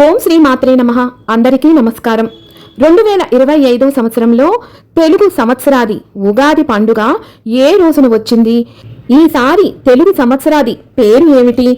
ఓం శ్రీ మాత్రే నమ. అందరికీ నమస్కారం. రెండు వేల ఇరవై ఐదవ సంవత్సరంలో తెలుగు సంవత్సరాది ఉగాది పండుగ ఏ రోజున వచ్చింది? ఈసారి తెలుగు సంవత్సరాది పేరు ఏమిటి?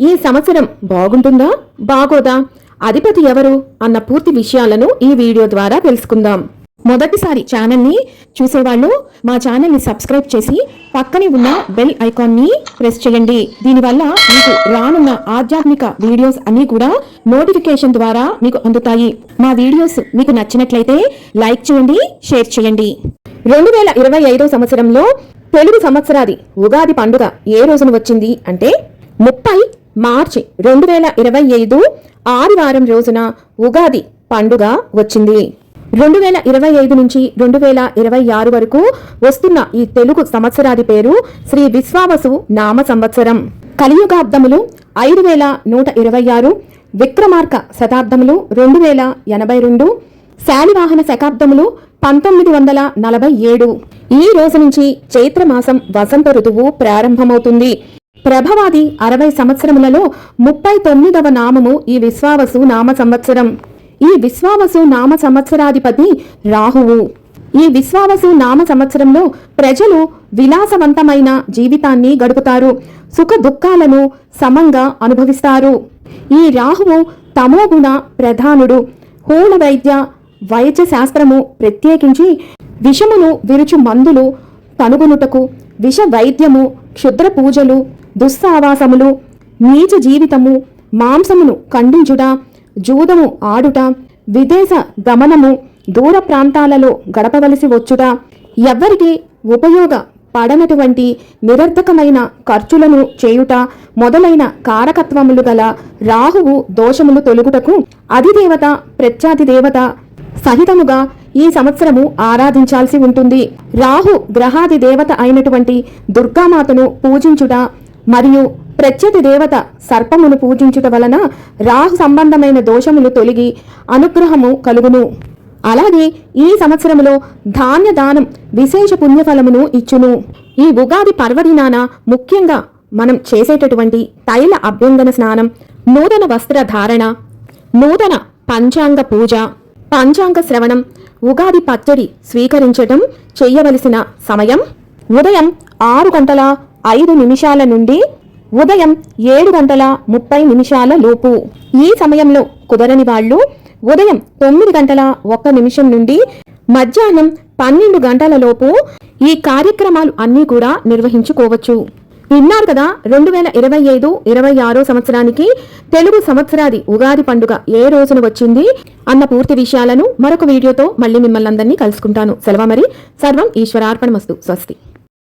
ఈ సంవత్సరం బాగుంటుందా? బాగోదా? అధిపతి ఎవరు? అన్న పూర్తి విషయాలను ఈ వీడియో ద్వారా తెలుసుకుందాం. మొదటిసారి ఛానల్ని చూసేవాళ్ళు మా ఛానల్ని సబ్స్క్రైబ్ చేసి పక్కనే ఉన్న బెల్ ఐకాన్ని ప్రెస్ చేయండి. దీనివల్ల మీకు రానున్న ఆధ్యాత్మిక వీడియోస్ అన్నీ కూడా నోటిఫికేషన్ ద్వారా మీకు అందుతాయి. మా వీడియోస్ మీకు నచ్చినట్లయితే లైక్ చేయండి షేర్ చేయండి. రెండు వేల ఇరవై ఐదో సంవత్సరంలో తెలుగు సంవత్సరాది ఉగాది పండుగ ఏ రోజున వచ్చింది అంటే ముప్పై మార్చి రెండు వేల ఇరవై ఐదు ఆదివారం రోజున ఉగాది పండుగ వచ్చింది. రెండు వేల ఇరవై ఐదు నుంచి రెండు వేల ఇరవై ఆరు వరకు వస్తున్న ఈ తెలుగు సంవత్సరాది పేరు శ్రీ విశ్వావసు నామ సంవత్సరం. కలియుగాబ్దములు ఐదు వేల నూట ఇరవై ఆరు విక్రమార్క శతాబ్దములు రెండు వేల ఎనభై రెండు శాలివాహన శకాబ్దములు పంతొమ్మిది వందల నలభై ఏడు. ఈ రోజు నుంచి చైత్రమాసం వసంత ఋతువు ప్రారంభమవుతుంది. ప్రభవాది అరవై సంవత్సరములలో ముప్పై తొమ్మిదవ నామము ఈ విశ్వావసు నామ సంవత్సరం. ఈ విశ్వావసు నామ సంవత్సరాధిపతి రాహువు. ఈ విశ్వావసు నామ సంవత్సరంలో ప్రజలు విలాసవంతమైన జీవితాన్ని గడుపుతారు. సుఖ దుఃఖాలను సమంగా అనుభవిస్తారు. ఈ రాహువు తమోగుణ ప్రధానుడు. హూణ వైద్య వైద్య శాస్త్రము ప్రత్యేకించి విషమును విరుచు మందులు కనుగొనుటకు విష వైద్యము క్షుద్ర పూజలు దుస్సావాసములు నీచ జీవితము మాంసమును ఖండించుట జూదము ఆడుట విదేశ గమనము దూర ప్రాంతాలలో గడపవలసి వచ్చుట ఎవ్వరికి ఉపయోగ పడనటువంటి నిరర్ధకమైన ఖర్చులను చేయుట మొదలైన కారకత్వములు గల రాహువు దోషములు తొలుగుటకు అధిదేవత ప్రత్యాధిదేవత సహితముగా ఈ సంవత్సరము ఆరాధించాల్సి ఉంటుంది. రాహు గ్రహాది దేవత అయినటువంటి దుర్గామాతను పూజించుట మరియు ప్రత్యతి దేవత సర్పమును పూజించుట వలన రాహు సంబంధమైన దోషములు తొలగి అనుగ్రహము కలుగును. అలాగే ఈ సంవత్సరములో ధాన్య దానం విశేష పుణ్యఫలమును ఇచ్చును. ఈ ఉగాది పర్వదినాన ముఖ్యంగా మనం చేసేటటువంటి తైల అభ్యంగన స్నానం నూతన వస్త్ర ధారణ నూతన పంచాంగ పూజ పంచాంగ శ్రవణం ఉగాది పచ్చడి స్వీకరించటం చేయవలసిన సమయం ఉదయం ఆరు గంటల ఐదు నిమిషాల నుండి ఉదయం ఏడు గంటల ముప్పై నిమిషాల లోపు. ఈ సమయంలో కుదరని వాళ్ళు ఉదయం తొమ్మిది గంటల ఒక్క నిమిషం నుండి మధ్యాహ్నం పన్నెండు గంటల లోపు ఈ కార్యక్రమాలు అన్నీ కూడా నిర్వహించుకోవచ్చు. విన్నారు కదా రెండు వేల ఇరవై ఐదు ఇరవై ఆరో సంవత్సరానికి తెలుగు సంవత్సరాది ఉగాది పండుగ ఏ రోజున వచ్చింది అన్న పూర్తి విషయాలను మరొక వీడియోతో మళ్ళీ మిమ్మల్ని అందరినీ కలుసుకుంటాను. సెలవు మరి. సర్వం ఈశ్వరార్పణమస్తు. స్వస్తి.